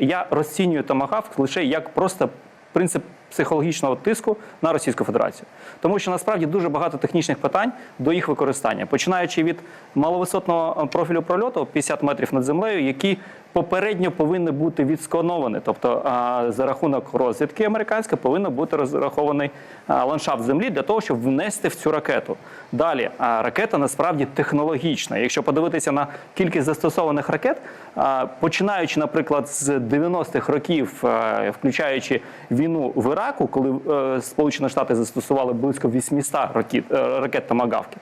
я розцінюю томагавк лише як просто принцип психологічного тиску на Російську Федерацію, тому що насправді дуже багато технічних питань до їх використання, починаючи від маловисотного е, профілю прольоту 50 метрів над землею, які попередньо повинні бути відскановані. Тобто за рахунок розвідки американської повинен бути розрахований ландшафт землі для того, щоб внести в цю ракету. Далі ракета насправді технологічна. Якщо подивитися на кількість застосованих ракет, починаючи, наприклад, з 90-х років, включаючи війну в Іраку, коли е, Сполучені Штати застосували близько 800 ракет, е, ракет «Томагавків»,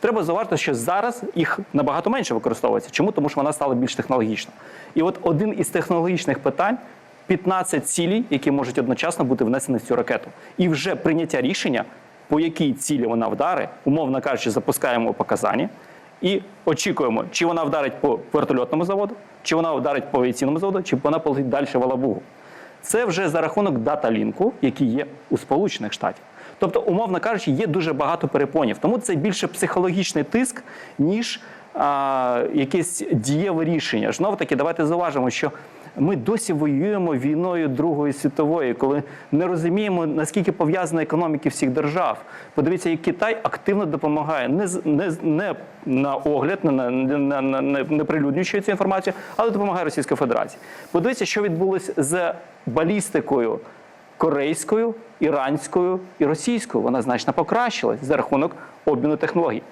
Треба зауважити, що зараз їх набагато менше використовується. Чому? Тому що вона стала більш технологічна. І от один із технологічних питань 15 цілей, які можуть одночасно бути внесені в цю ракету. І вже прийняття рішення, по якій цілі вона вдари, умовно кажучи, запускаємо показання і очікуємо, чи вона вдарить по вертольотному заводу, чи вона вдарить по авіаційному заводу, чи вона полетить далі в Алабугу. Це вже за рахунок дата-лінку, який є у Сполучених Штатів. Тобто, умовно кажучи, є дуже багато перепонів. Тому це більше психологічний тиск, ніж а, якесь дієве рішення. Знов таки, давайте зауважимо, що ми досі воюємо війною Другої світової, коли не розуміємо, наскільки пов'язані економіки всіх держав. Подивіться, як Китай активно допомагає, не, не, не на огляд, не, на- не, не, не, прилюднюючи цю інформацію, але допомагає Російській Федерації. Подивіться, що відбулося з балістикою корейською, іранською і російською. Вона значно покращилась за рахунок обміну технологій.